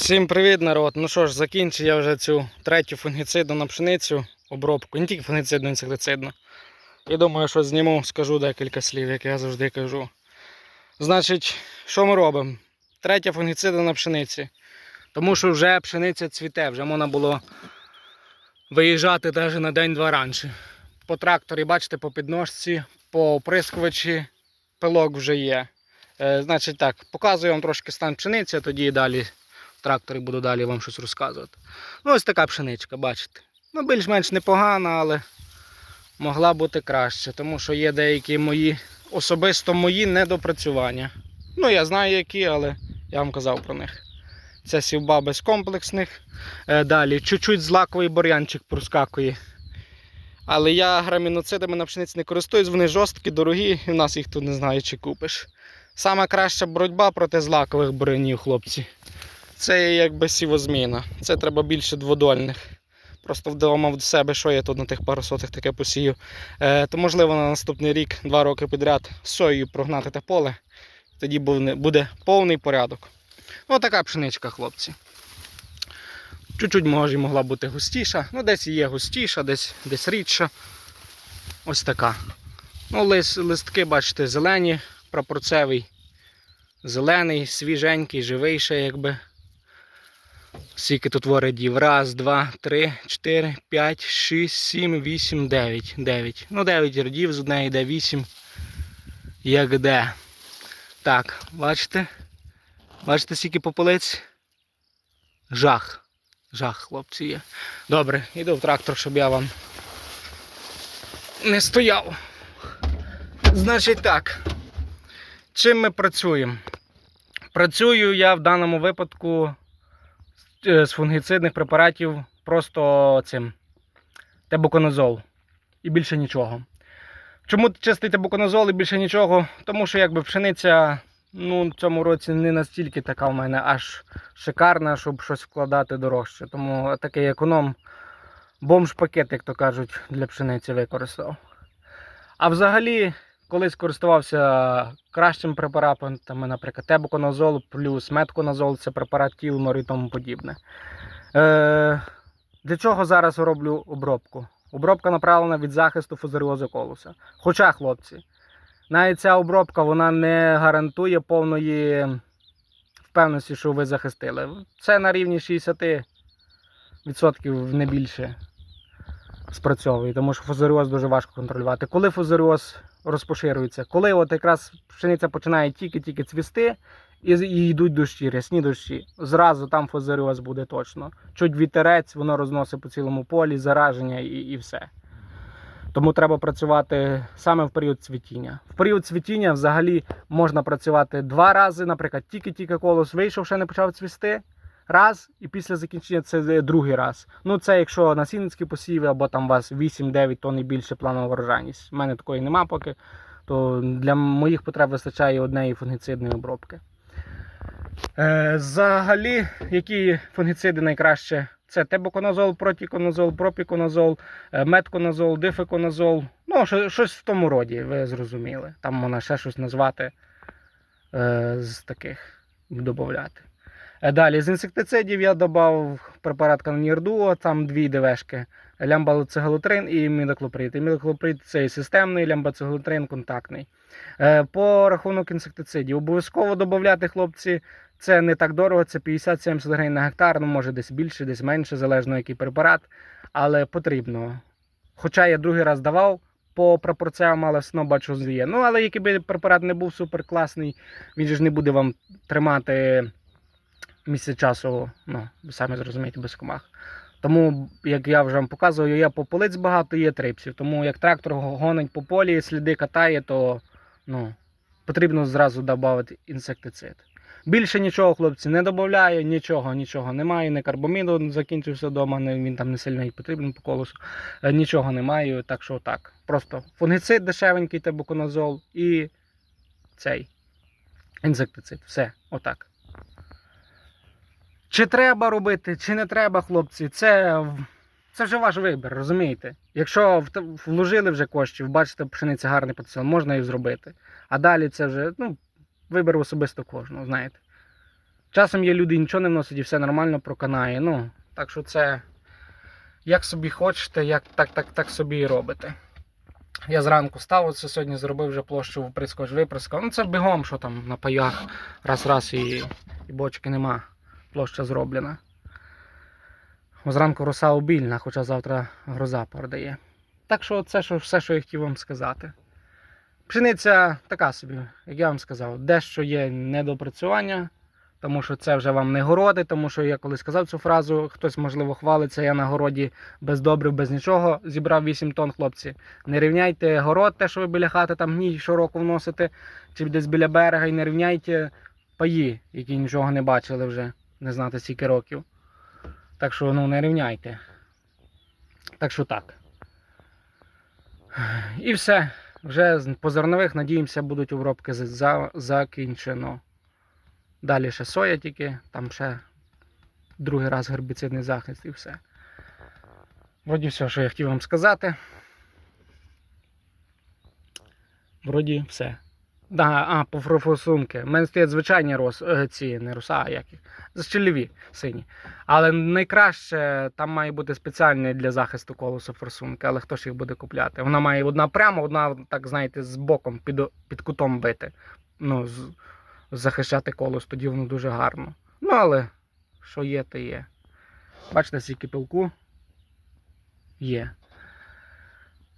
Всім привіт, народ! Ну що ж, закінчив я вже цю третю фунгіцидну на пшеницю обробку. Не тільки фунгіцидну, інсектицидну. І думаю, що зніму, скажу декілька слів, як я завжди кажу. Значить, що ми робимо? Третя фунгіцидна на пшениці. Тому що вже пшениця цвіте, вже можна було виїжджати навіть на день-два раніше. По тракторі, бачите, по підножці, по оприскувачі пилок вже є. Е, значить так, показую вам трошки стан пшениці, а тоді і далі тракторі буду далі вам щось розказувати. Ну, ось така пшеничка, бачите. Ну, більш-менш непогана, але могла бути краще, тому що є деякі мої, особисто мої недопрацювання. Ну, я знаю які, але я вам казав про них. Це сівба без комплексних. Е, Далі, чуть-чуть злаковий бур'янчик проскакує. Але я граміноцидами на пшениці не користуюсь, вони жорсткі, дорогі, і в нас їх тут не знаю, чи купиш. Сама краща боротьба проти злакових бурянів, хлопці. Це якби сівозміна. Це треба більше дводольних. Просто вдома в себе, що я тут на тих пару сотих таке посію. Е, то можливо на наступний рік, два роки підряд соєю прогнати те поле. Тоді буде, повний порядок. Ось така пшеничка, хлопці. Чуть-чуть може могла бути густіша. Ну, десь є густіша, десь, десь рідша. Ось така. Ну, лист, листки, бачите, зелені, прапорцевий. Зелений, свіженький, живий ще якби. Скільки тут ворядів? Раз, два, три, чотири, п'ять, шість, сім, вісім, дев'ять. Дев'ять. Ну, дев'ять рядів, з однієї йде вісім. Як де. Так, бачите? Бачите, скільки пополиць? Жах. Жах, хлопці є. Добре, йду в трактор, щоб я вам не стояв. Значить так. Чим ми працюємо? Працюю я в даному випадку з фунгіцидних препаратів просто цим тебуконазол. І більше нічого. Чому чистий тебуконазол і більше нічого? Тому що якби пшениця ну, в цьому році не настільки така в мене аж шикарна, щоб щось вкладати дорожче. Тому такий економ бомж-пакет, як то кажуть, для пшениці використав. А взагалі, колись користувався кращим препаратами, наприклад, тебуконазол плюс метконазол, це препарат Тілмор і тому подібне. Е, для чого зараз роблю обробку? Обробка направлена від захисту фузаріозу колоса. Хоча, хлопці, навіть ця обробка вона не гарантує повної впевненості, що ви захистили. Це на рівні 60% не більше спрацьовує, тому що фузаріоз дуже важко контролювати. Коли фузаріоз розпоширюється, коли от якраз пшениця починає тільки-тільки цвісти і, і йдуть дощі, рясні дощі, зразу там фузаріоз буде точно. Чуть вітерець, воно розносить по цілому полі, зараження і, і все. Тому треба працювати саме в період цвітіння. В період цвітіння взагалі можна працювати два рази, наприклад, тільки-тільки колос вийшов, ще не почав цвісти. Раз, і після закінчення це другий раз. Ну, це якщо насінницькі посіви, або там у вас 8-9 тонн і більше планова врожайність. У мене такої нема поки, то для моїх потреб вистачає однієї фунгіцидної обробки. Е, взагалі, які фунгіциди найкраще? Це тебуконазол, протіконазол, пропіконазол, е, метконазол, дифеконазол. Ну, щось в тому роді, ви зрозуміли. Там можна ще щось назвати е, з таких додати. Далі з інсектицидів я додав препарат Канонір Дуо, там дві ДВшки. Лямбалоцегалотрин і мідоклоприд. І мідоклоприд це системний, лямбацегалотрин контактний. Е, По рахунок інсектицидів обов'язково додати, хлопці, це не так дорого, це 50-70 гривень на гектар, ну може десь більше, десь менше, залежно який препарат, але потрібно. Хоча я другий раз давав, по пропорціям, але все одно бачу є. Ну, але який би препарат не був супер класний, він ж не буде вам тримати місяць часу, ну, самі зрозумієте, без комах. Тому, як я вже вам показував, є пополиць багато, є трипсів. Тому як трактор гонить по полі, сліди катає, то ну, потрібно зразу додати інсектицид. Більше нічого, хлопці, не додаю, нічого, нічого немає. Не карбаміду закінчився вдома, він там не сильно і потрібен по колосу. Е, Нічого не маю, так що так. Просто фунгіцид дешевенький, тебуконазол і цей інсектицид. Все, отак. Чи треба робити, чи не треба, хлопці, це, це вже ваш вибір, розумієте? Якщо вложили вже коштів, бачите, пшениця гарний потенціал, можна і зробити. А далі це вже ну, вибір особисто кожного, знаєте. Часом є люди, нічого не вносять і все нормально проканає. Ну, так що це як собі хочете, як так, так, так собі і робите. Я зранку став, оце сьогодні зробив вже площу вприскувач виприскав. Ну це бігом, що там на паях, раз-раз і, і бочки нема. Площа зроблена. Зранку роса обільна, хоча завтра гроза передає. Так що це що, все, що я хотів вам сказати. Пшениця така собі, як я вам сказав, дещо є недопрацювання, тому що це вже вам не городи, тому що я коли сказав цю фразу, хтось, можливо, хвалиться, я на городі без добрив, без нічого зібрав 8 тонн, хлопці. Не рівняйте город, те, що ви біля хати там гній щороку вносите, чи десь біля берега, і не рівняйте паї, які нічого не бачили вже, не знати скільки років. Так що ну не рівняйте. Так що так. І все. Вже по зернових, надіємося, будуть обробки за- за- закінчено. Далі ще соя тільки, там ще другий раз гербіцидний захист і все. Вроді все, що я хотів вам сказати. Вроді все. Да, а, по форсунки. У мене стоять звичайні рос, е, ці, не роса, а як їх. Сині. Але найкраще там має бути спеціальний для захисту колесо форсунки, але хто ж їх буде купляти? Вона має одна прямо, одна, так знаєте, з боком під, під кутом бити. Ну, з, захищати колесо, тоді воно дуже гарно. Ну, але що є, то є. Бачите, скільки пилку є.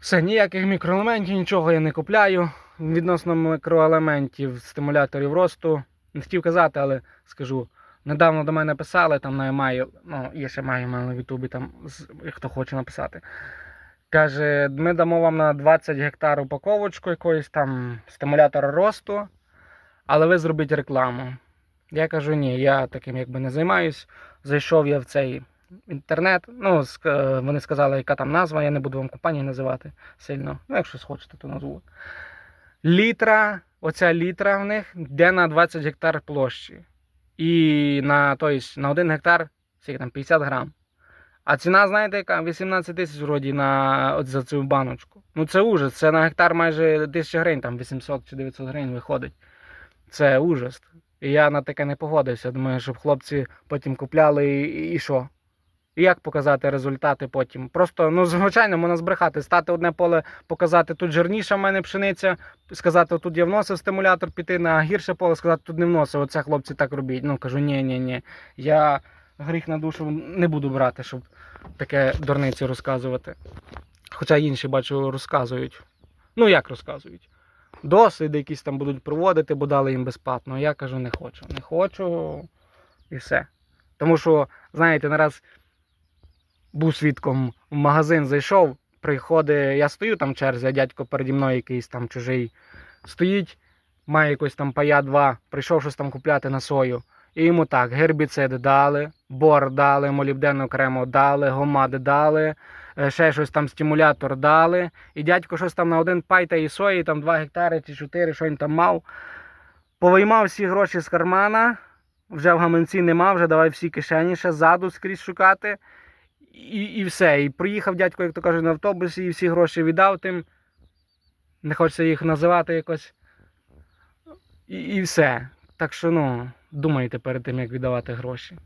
Все, ніяких мікроелементів, нічого я не купляю. Відносно мікроелементів, стимуляторів росту. Не хотів казати, але скажу. Недавно до мене писали, там на маю, ну, я ще маю мене Ютубі, там, хто хоче написати. Каже, ми дамо вам на 20 гектар упаковочку якоїсь там стимулятора росту, але ви зробіть рекламу. Я кажу, ні, я таким якби не займаюсь. Зайшов я в цей інтернет. Ну, е, вони сказали, яка там назва, я не буду вам компанії називати сильно. Ну, якщо схочете, то назву. Літра, оця літра в них йде на 20 гектар площі. І на, то на 1 гектар там, 50 грам. А ціна, знаєте, яка? 18 тисяч вроді на, от за цю баночку. Ну це ужас. Це на гектар майже 1000 гривень, там 800 чи 900 гривень виходить. Це ужас. І я на таке не погодився. Думаю, щоб хлопці потім купляли і, і що? Як показати результати потім? Просто, ну, звичайно, можна збрехати, стати одне поле, показати тут жирніша в мене пшениця, сказати, тут я вносив стимулятор, піти на гірше поле, сказати, тут не вносив. Оце хлопці так робіть. Ну кажу, ні, ні, ні. Я гріх на душу не буду брати, щоб таке дурниці розказувати. Хоча інші, бачу, розказують. Ну, як розказують? Досліди якісь там будуть проводити, бо дали їм безплатно. Я кажу, не хочу. Не хочу і все. Тому що, знаєте, нараз був свідком в магазин зайшов, приходить, я стою там в черзі, а дядько переді мною якийсь там чужий стоїть, має якось там пая два, прийшов щось там купляти на сою. І йому так, гербіцид дали, бор дали, молібден окремо дали, гомади дали, е, ще щось там стимулятор дали. І дядько щось там на один пай та і сої, там 2 гектари чи 4, що він там мав. Повиймав всі гроші з кармана, вже в гаманці нема, вже давай всі кишені ще ззаду скрізь шукати. І, і все. І приїхав дядько, як то кажуть, на автобусі, і всі гроші віддав тим. Не хочеться їх називати якось. І, і все. Так що, ну, думайте перед тим, як віддавати гроші.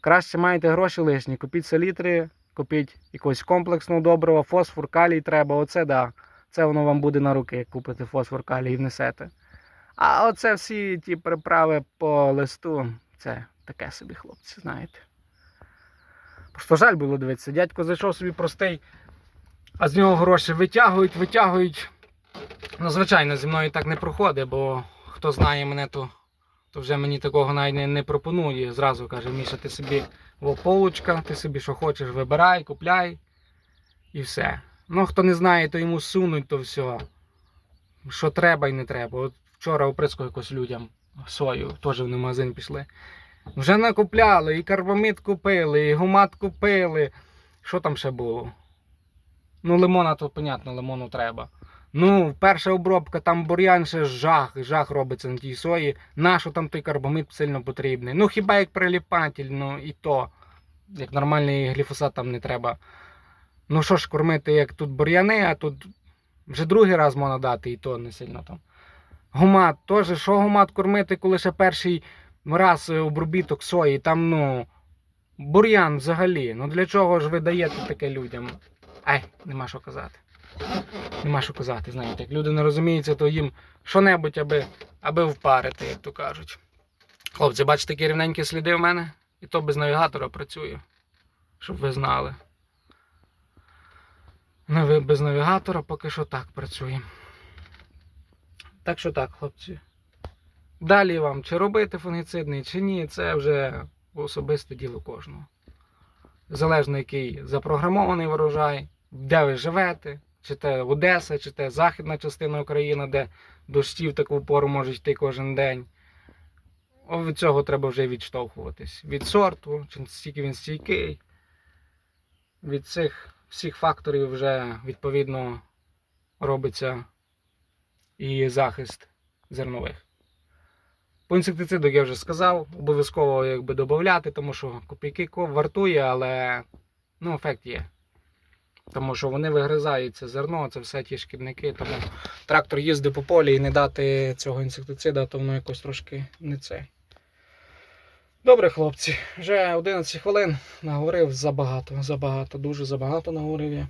Краще маєте гроші лишні, купіть селітри, купіть якогось комплексного доброго, фосфор, калій треба. Оце да. Це воно вам буде на руки, як купите фосфор, калій і внесете. А оце всі ті приправи по листу, це таке собі, хлопці, знаєте. Просто жаль було дивитися. Дядько зайшов собі простий, а з нього гроші витягують, витягують. Ну, звичайно, зі мною так не проходить, бо хто знає мене, то, то вже мені такого навіть не, не пропонує. Зразу каже, Міша, ти собі полочка, ти собі що хочеш, вибирай, купляй і все. Ну, хто не знає, то йому сунуть то все. Що треба і не треба. От вчора оприскав якось людям сою, теж в магазин пішли. Вже накупляли, і карбамид купили, і гумат купили. Що там ще було? Ну, лимона, то понятно, лимону треба. Ну, перша обробка, там бур'ян ще жах, жах робиться на тій сої. Нащо там той карбамид сильно потрібний? Ну, хіба як приліпатель, ну і то. Як нормальний гліфосат там не треба. Ну що ж кормити, як тут бур'яни, а тут вже другий раз можна дати, і то не сильно там. Гумат теж, що гумат кормити, коли ще перший раз е, обробіток сої, там, ну, бур'ян взагалі. Ну для чого ж ви даєте таке людям? Ай, нема що казати. Нема що казати, знаєте. Як люди не розуміються, то їм що-небудь, аби, аби впарити, як то кажуть. Хлопці, бачите, такі рівненькі сліди в мене? І то без навігатора працюю. Щоб ви знали. Без навігатора поки що так працює. Так що так, хлопці. Далі вам, чи робити фунгіцидний, чи ні, це вже особисте діло кожного. Залежно який запрограмований врожай, де ви живете, чи те Одеса, чи те західна частина України, де дощі в таку пору можуть йти кожен день. Від цього треба вже відштовхуватись. Від сорту, чи стільки він стійкий. Від цих всіх факторів вже відповідно робиться і захист зернових. По інсектициду я вже сказав, обов'язково якби додати, тому що копійки вартує, але ну, ефект є. Тому що вони вигризаються зерно, це все ті шкідники. Тому трактор їздить по полі і не дати цього інсектицида, то воно якось трошки не це. Добре, хлопці, вже 11 хвилин наговорив забагато, забагато, дуже забагато наговорив я.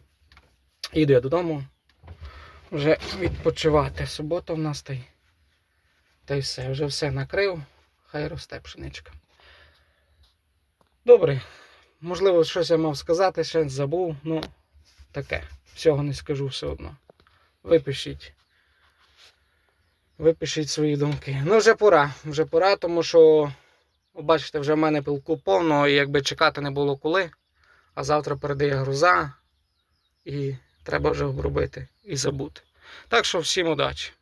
Їду я додому. Вже відпочивати. Субота в нас та. Та й все, вже все накрив. Хай росте пшеничка. Добре. Можливо, щось я мав сказати, ще забув. Ну, таке. Всього не скажу все одно. Випишіть. Випишіть свої думки. Ну, вже пора. Вже пора, тому що, бачите, вже в мене пилку повно, і якби чекати не було коли. А завтра передає груза. І треба вже обробити і забути. Так що всім удачі.